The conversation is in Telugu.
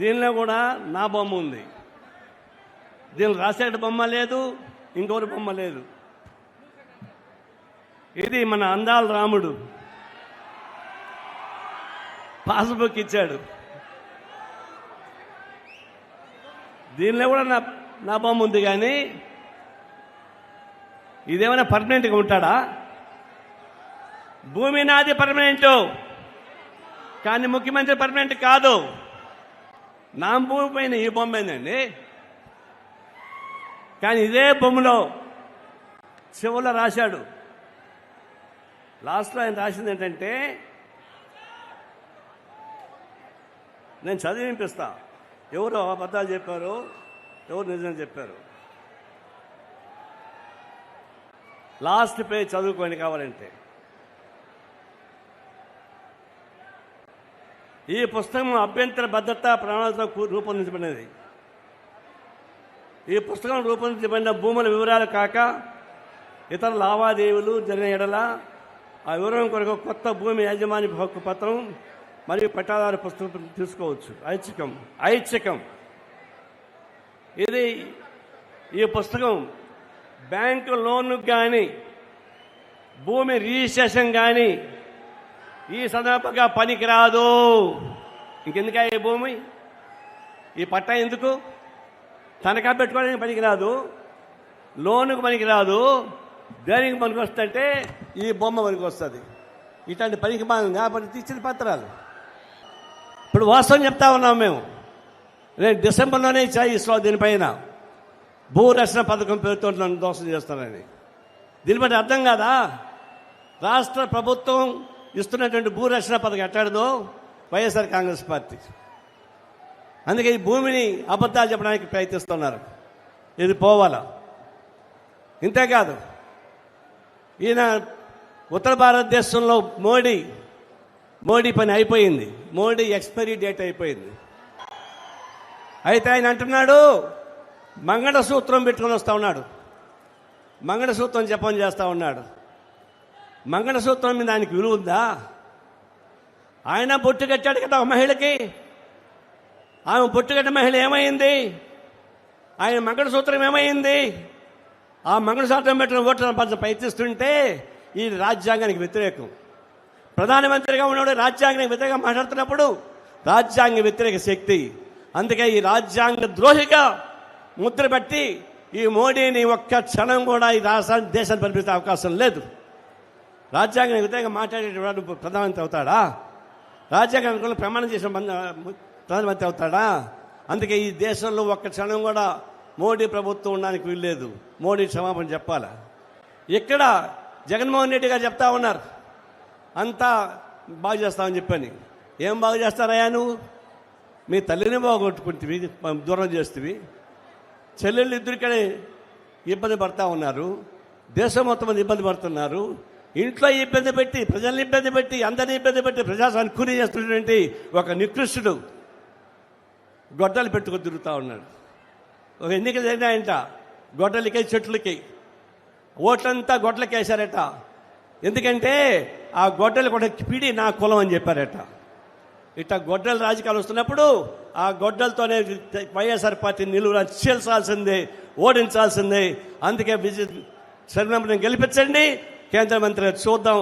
దీనిలో కూడా నా బొమ్మ ఉంది. దీనిలో రాసేట బొమ్మ లేదు ఇంకొకటి బొమ్మ లేదు. ఇది మన అందాల రాముడు. పాస్బుక్ ఇచ్చాడు. దీనిలో కూడా నా నా బొమ్మ ఉంది కానీ ఇదేమైనా పర్మనెంట్గా ఉంటాడా? భూమి నాది పర్మనెంట్ కానీ ముఖ్యమంత్రి పర్మనెంట్ కాదు. నా భూమి పైన ఈ బొమ్మ కానీ ఇదే బొమ్మలో చివరిలో రాశాడు. లాస్ట్లో ఆయన రాసింది ఏంటంటే నేను చదివి వినిపిస్తా. ఎవరు అబద్ధాలు చెప్పారు? ఎవరు నిజం చెప్పారు? లాస్ట్ పేజ్ చదువుకోండి కావాలంటే. ఈ పుస్తకం అభ్యంతర భద్రత ప్రణాళికతో రూపొందించబడినది. ఈ పుస్తకం రూపొందించబడిన భూముల వివరాలు కాక ఇతర లావాదేవీలు జరిగిన ఎడల ఆ వివరం కొరకు కొత్త భూమి యాజమాన్య హక్కు పత్రం మరియు పట్టాదారు పుస్తకం తీసుకోవచ్చు. ఐచ్ఛికం ఐచ్ఛికం. ఇది ఈ పుస్తకం బ్యాంకు లోన్ కానీ భూమి రిజిస్ట్రేషన్ కానీ ఈ సందర్భంగా పనికిరాదు. ఇంకెందుకా ఈ భూమి? ఈ పట్టా ఎందుకు? తనఖా పెట్టుకోవడానికి పనికిరాదు. లోనుకు పనికిరాదు. దేనికి పనికి వస్తుంటే ఈ బొమ్మ పనికి వస్తుంది ఇట్లాంటి పనికి మానం కాబట్టి ఇచ్చిన పత్రాలు. ఇప్పుడు వాస్తవం చెప్తా ఉన్నాం మేము. నేను డిసెంబర్లోనే ఇచ్చా ఇస్రో దీనిపైన భూరక్షణ పథకం పేరుతో నన్ను దోషం చేస్తానని దీని బట్టి అర్థం కాదా? రాష్ట్ర ప్రభుత్వం ఇస్తున్నటువంటి భూరక్షణ పథకం ఎట్టాడదో వైఎస్ఆర్ కాంగ్రెస్ పార్టీ. అందుకే ఈ భూమిని అబద్ధాలు చెప్పడానికి ప్రయత్నిస్తున్నారు. ఇది పోవాలా. ఇంతేకాదు ఈయన ఉత్తర భారతదేశంలో మోడీ మోడీ పని అయిపోయింది. మోడీ ఎక్స్పైరీ డేట్ అయిపోయింది. అయితే ఆయన అంటున్నాడు మంగళసూత్రం పెట్టుకొని వస్తూ ఉన్నాడు. మంగళసూత్రం జపం చేస్తూ ఉన్నాడు. మంగళసూత్రం మీద ఆయనకి విలువ ఉందా? ఆయన బొట్టు కట్టాడు కదా ఒక మహిళకి. ఆమె బొట్టు కట్టిన మహిళ ఏమైంది? ఆయన మంగళసూత్రం ఏమైంది? ఆ మంగళసూత్రం పెట్టిన ఓట్లను పంచ ప్రయత్నిస్తుంటే ఈ రాజ్యాంగానికి వ్యతిరేకం. ప్రధానమంత్రిగా ఉన్నవాడు రాజ్యాంగానికి వ్యతిరేకంగా మాట్లాడుతున్నప్పుడు రాజ్యాంగ వ్యతిరేక శక్తి. అందుకే ఈ రాజ్యాంగ ద్రోహిగా ముద్ర పెట్టి ఈ మోడీని ఒక్క క్షణం కూడా ఈ రాష్ట్రాన్ని దేశాన్ని పంపించే అవకాశం లేదు. రాజ్యాంగానికి వ్యతిరేకంగా మాట్లాడేటవాడు ప్రధానమంత్రి అవుతాడా? రాజ్యాంగం అనుకున్న ప్రమాణం చేసిన ప్రధానమంత్రి అవుతాడా? అందుకే ఈ దేశంలో ఒక్క క్షణం కూడా మోడీ ప్రభుత్వం ఉండడానికి వీల్లేదు. మోడీ క్షమాపణ చెప్పాలా? ఇక్కడ జగన్మోహన్ రెడ్డి గారు చెప్తా ఉన్నారు. అంతా బాగు చేస్తామని చెప్పని. ఏం బాగు చేస్తారయ్యా నువ్వు? మీ తల్లిని బాగొట్టుకుంటేవి దూరం చేస్తేవి చెల్లెళ్ళు ఇద్దరికనే ఇబ్బంది పడతా ఉన్నారు. దేశం మొత్తం మంది ఇబ్బంది పడుతున్నారు. ఇంట్లో ఇబ్బంది పెట్టి ప్రజల్ని ఇబ్బంది పెట్టి అందరిని ఇబ్బంది పెట్టి ప్రజాస్వాన్ని కూలీ చేస్తున్నటువంటి ఒక నికృష్టుడు గొడ్డలు పెట్టుకొని తిరుగుతూ ఉన్నాడు. ఒక ఎన్నికలు జరిగినాయంట గొడ్డలకి చెట్లకి. ఓట్లంతా గొడ్డలకి వేశారట ఎందుకంటే ఆ గొడ్డలు కూడా పిడి నా కులం అని చెప్పారట. ఇట్లా గొడ్డల రాజకీయాలు వస్తున్నప్పుడు ఆ గొడ్డలతోనే వైఎస్ఆర్ పార్టీ నిలువురా చీల్చాల్సిందే ఓడించాల్సిందే. అందుకే విజయ శరణం గెలిపించండి కేంద్ర మంత్రి చూద్దాం